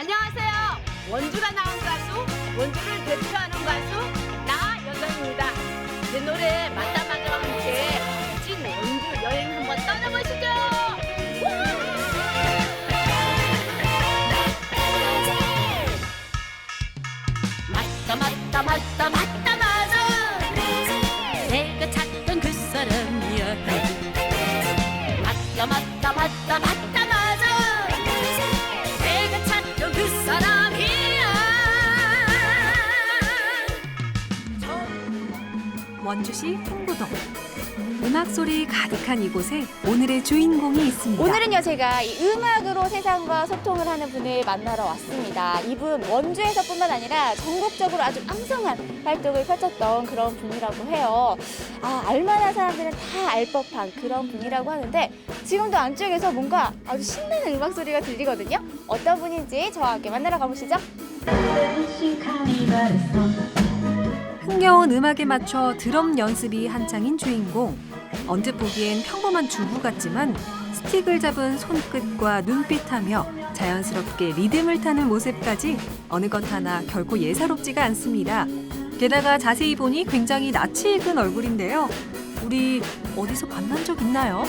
안녕하세요. 원주가 나온 가수, 원주를 대표하는 가수 나 여정입니다. 제 노래 맞다 맞아와 함께 찐 원주 여행 한번 떠나보시죠. 맞다 맞다 맞다 맞다 맞아 내가 찾던 그 사람이야 맞다 맞다 맞다 맞다 원주시 풍부동 음악 소리 가득한 이곳에 오늘의 주인공이 있습니다. 오늘은요 제가 이 음악으로 세상과 소통을 하는 분을 만나러 왔습니다. 이분 원주에서뿐만 아니라 전국적으로 아주 왕성한 활동을 펼쳤던 그런 분이라고 해요. 아 알만한 사람들은 다 알 법한 그런 분이라고 하는데 지금도 안쪽에서 뭔가 아주 신나는 음악 소리가 들리거든요. 어떤 분인지 저와 함께 만나러 가보시죠. 흥겨운 음악에 맞춰 드럼 연습이 한창인 주인공. 언뜻 보기엔 평범한 주부 같지만 스틱을 잡은 손끝과 눈빛하며 자연스럽게 리듬을 타는 모습까지 어느 것 하나 결코 예사롭지가 않습니다. 게다가 자세히 보니 굉장히 낯이 익은 얼굴인데요. 우리 어디서 만난 적 있나요? 와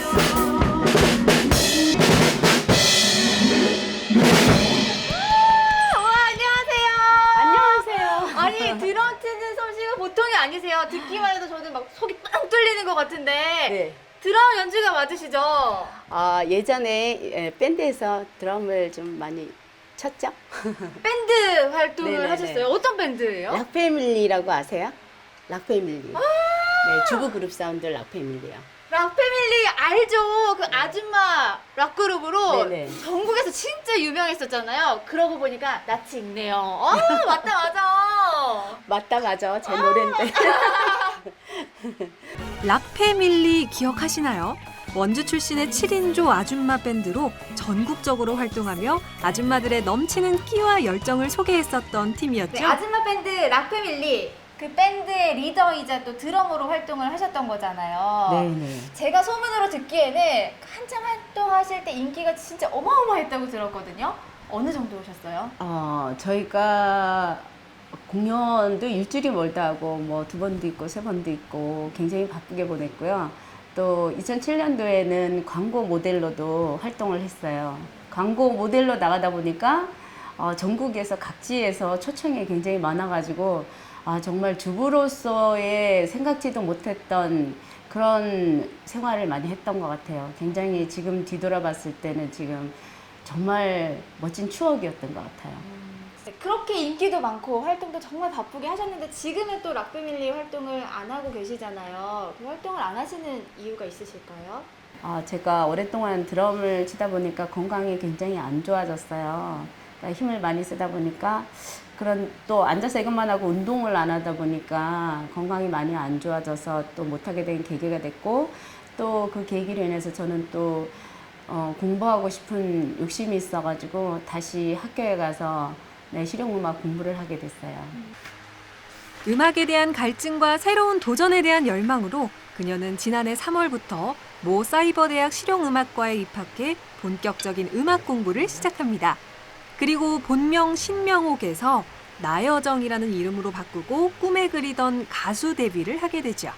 안녕하세요. 안녕하세요. 아니 드럼 치는 보통이 아니세요. 듣기만 해도 저는 막 속이 빵 뚫리는 것 같은데 네. 드럼 연주가 맞으시죠? 아, 예전에 예, 밴드에서 드럼을 좀 많이 쳤죠? 밴드 활동을 네네네. 하셨어요. 어떤 밴드예요? 락패밀리라고 아세요? 락패밀리. 네, 주부 그룹 사운드 락패밀리요. 락패밀리 알죠? 그 아줌마 락 그룹으로 네네. 전국에서 진짜 유명했었잖아요. 그러고 보니까 낯이 익네요. 어, 맞다 맞아. 맞다 맞아 제 노래인데. 락패밀리 기억하시나요? 원주 출신의 7인조 아줌마 밴드로 전국적으로 활동하며 아줌마들의 넘치는 끼와 열정을 소개했었던 팀이었죠. 네, 아줌마 밴드 락패밀리 그 밴드의 리더이자 또 드러머로 활동을 하셨던 거잖아요. 네네. 제가 소문으로 듣기에는 한참 활동하실 때 인기가 진짜 어마어마했다고 들었거든요. 어느 정도 오셨어요? 어, 저희가 공연도 일주일이 멀다 하고 뭐 두 번도 있고 세 번도 있고 굉장히 바쁘게 보냈고요. 또 2007년도에는 광고 모델로도 활동을 했어요. 광고 모델로 나가다 보니까 어, 전국에서 각지에서 초청이 굉장히 많아가지고 아, 정말 주부로서의 생각지도 못했던 그런 생활을 많이 했던 것 같아요. 굉장히 지금 뒤돌아봤을 때는 지금 정말 멋진 추억이었던 것 같아요. 네, 그렇게 인기도 많고 활동도 정말 바쁘게 하셨는데 지금은 또 락패밀리 활동을 안 하고 계시잖아요. 그 활동을 안 하시는 이유가 있으실까요? 아, 제가 오랫동안 드럼을 치다 보니까 건강이 굉장히 안 좋아졌어요. 그러니까 힘을 많이 쓰다 보니까 그런 또 앉아서 이것만 하고 운동을 안 하다 보니까 건강이 많이 안 좋아져서 또 못하게 된 계기가 됐고 또 그 계기로 인해서 저는 또 어, 공부하고 싶은 욕심이 있어가지고 다시 학교에 가서 네, 실용음악 공부를 하게 됐어요. 음악에 대한 갈증과 새로운 도전에 대한 열망으로 그녀는 지난해 3월부터 모 사이버 대학 실용음악과에 입학해 본격적인 음악 공부를 시작합니다. 그리고 본명 신명옥에서 나여정이라는 이름으로 바꾸고 꿈에 그리던 가수 데뷔를 하게 되죠.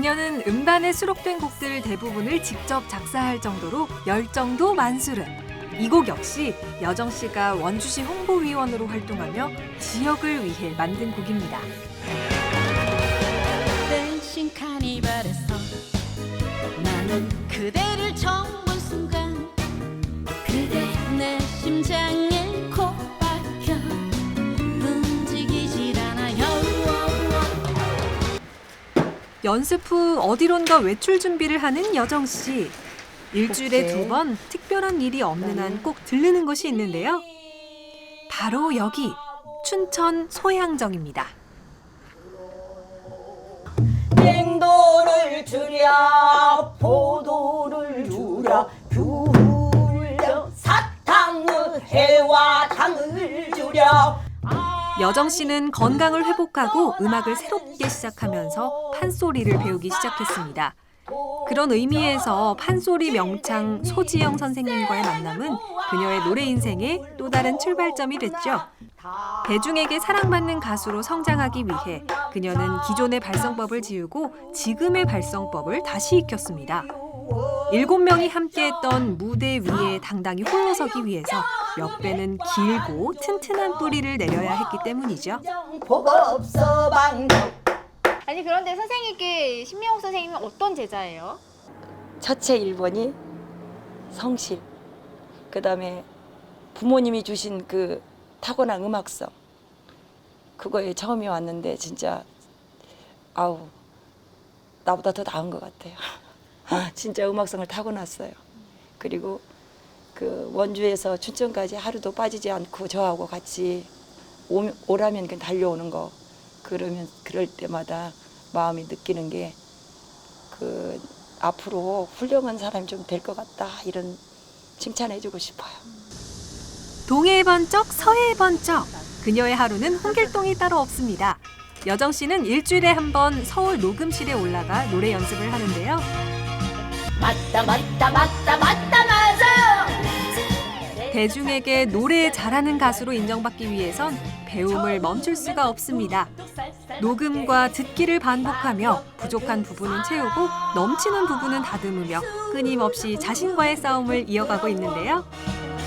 그녀는 음반에 수록된 곡들 대부분을 직접 작사할 정도로 열정도 만수르. 이곡 역시 여정 씨가 원주시 홍보위원으로 활동하며 지역을 위해 만든 곡입니다. 댄싱 카니발에서 나는 그대를 본 순간 연습 후 어디론가 외출 준비를 하는 여정 씨. 일주일에 복제. 두번 특별한 일이 없는 한 꼭 들르는 곳이 있는데요. 바로 여기 춘천 소양정입니다. 냉도를 주랴 포도를 주랴 귤려 사탕을 해와 당을 주랴 여정 씨는 건강을 회복하고 음악을 새롭게 시작하면서 판소리를 배우기 시작했습니다. 그런 의미에서 판소리 명창 소지영 선생님과의 만남은 그녀의 노래 인생의 또 다른 출발점이 됐죠. 대중에게 사랑받는 가수로 성장하기 위해 그녀는 기존의 발성법을 지우고 지금의 발성법을 다시 익혔습니다. 일곱 명이 함께했던 무대 위에 당당히 홀로 서기 위해서 몇 배는 길고 튼튼한 뿌리를 내려야 했기 때문이죠. 아니 그런데 선생님께 신명옥 선생님은 어떤 제자예요? 첫째 1번이 성실. 그다음에 부모님이 주신 그 타고난 음악성. 그거에 처음이 왔는데 진짜 아우 나보다 더 나은 것 같아요. 진짜 음악성을 타고났어요. 그리고 그 원주에서 춘천까지 하루도 빠지지 않고 저하고 같이 오, 오라면 그냥 달려오는 거 그러면 그럴 때마다 마음이 느끼는 게 그 앞으로 훌륭한 사람이 좀 될 것 같다 이런 칭찬해주고 싶어요. 동해에 번쩍 서해에 번쩍 그녀의 하루는 홍길동이 따로 없습니다. 여정 씨는 일주일에 한 번 서울 녹음실에 올라가 노래 연습을 하는데요. 맞다 맞다 맞다 맞다 맞아 대중에게 노래 잘하는 가수로 인정받기 위해선 배움을 멈출 수가 없습니다. 녹음과 듣기를 반복하며 부족한 부분은 채우고 넘치는 부분은 다듬으며 끊임없이 자신과의 싸움을 이어가고 있는데요.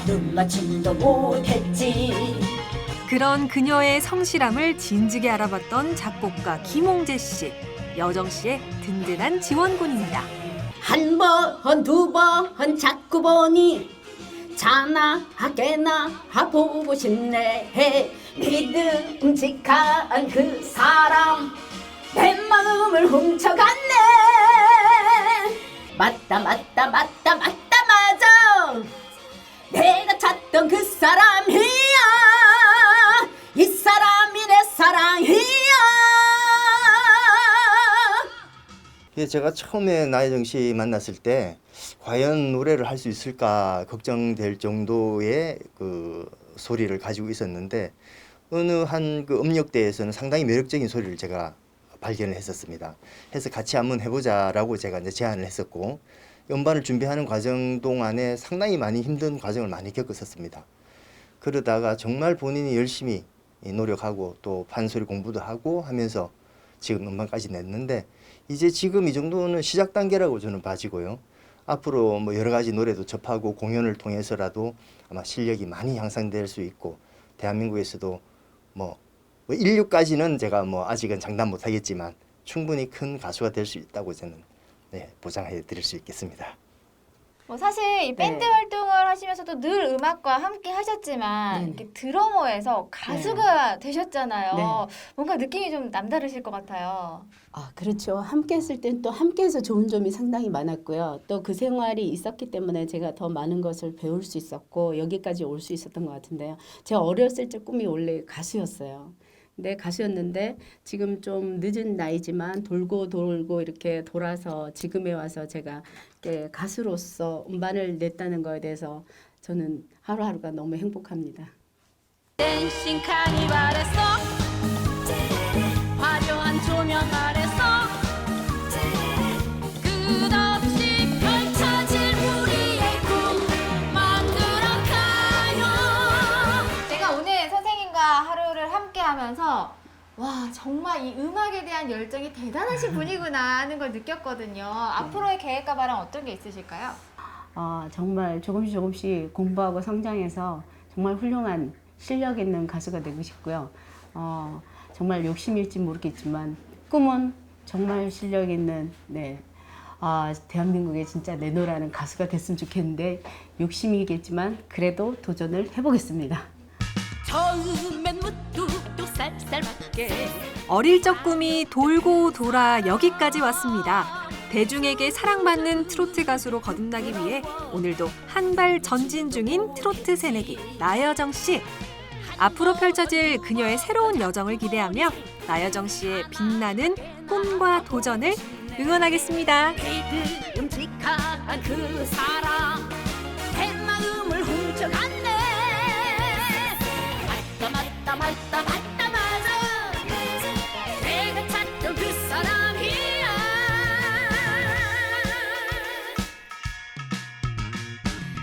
눈 맞춤도 못했지 그런 그녀의 성실함을 진즉에 알아봤던 작곡가 김홍재 씨, 여정 씨의 든든한 지원군입니다. 한 번, 두 번 자꾸 보니. 자나 하게나 보고 싶네. 믿음직한 그 사람. 내 마음을 훔쳐갔네. 맞다 맞다 맞다 맞다 맞아. 내가 찾던 그 사람이야. 이 사람이 내 사랑이야 제가 처음에 나혜정 씨 만났을 때 과연 노래를 할 수 있을까 걱정될 정도의 그 소리를 가지고 있었는데 어느 한 그 음역대에서는 상당히 매력적인 소리를 제가 발견을 했었습니다. 해서 같이 한번 해보자라고 제가 이제 제안을 했었고 음반을 준비하는 과정 동안에 상당히 많이 힘든 과정을 많이 겪었었습니다. 그러다가 정말 본인이 열심히 노력하고 또 판소리 공부도 하고 하면서 지금 음반까지 냈는데 이제 지금 이 정도는 시작 단계라고 저는 봐지고요. 앞으로 뭐 여러 가지 노래도 접하고 공연을 통해서라도 아마 실력이 많이 향상될 수 있고 대한민국에서도 뭐, 뭐 인류까지는 제가 뭐 아직은 장담 못 하겠지만 충분히 큰 가수가 될 수 있다고 저는 네, 보장해 드릴 수 있겠습니다. 뭐 사실 이 밴드 네. 활동을 하시면서도 늘 음악과 함께 하셨지만 네네. 이렇게 드러머에서 가수가 되셨잖아요. 네. 뭔가 느낌이 좀 남다르실 것 같아요. 아, 그렇죠. 함께 했을 땐 또 함께해서 좋은 점이 상당히 많았고요. 또 그 생활이 있었기 때문에 제가 더 많은 것을 배울 수 있었고 여기까지 올 수 있었던 것 같은데요. 제가 어렸을 때 꿈이 원래 가수였어요. 근데 가수였는데 지금 좀 늦은 나이지만 돌고 돌고 이렇게 돌아서 지금에 와서 제가 가수로서 음반을 냈다는 거에 대해서 저는 하루하루가 너무 행복합니다. 하면서 와 정말 이 음악에 대한 열정이 대단하신 분이구나 하는 걸 느꼈거든요. 앞으로의 계획과 바람 어떤 게 있으실까요? 어, 정말 조금씩 조금씩 공부하고 성장해서 정말 훌륭한 실력 있는 가수가 되고 싶고요. 어, 정말 욕심일지 모르겠지만 꿈은 정말 실력 있는 네. 아, 대한민국에 진짜 내노라는 가수가 됐으면 좋겠는데 욕심이겠지만 그래도 도전을 해보겠습니다. 처음엔 무뚝 뚝 살살 맞게 어릴 적 꿈이 돌고 돌아 여기까지 왔습니다. 대중에게 사랑받는 트로트 가수로 거듭나기 위해 오늘도 한 발 전진 중인 트로트 새내기 나여정 씨. 앞으로 펼쳐질 그녀의 새로운 여정을 기대하며 나여정 씨의 빛나는 꿈과 도전을 응원하겠습니다. 그 사람 내 마음을 훔쳐갔네 맞다 맞다 맞다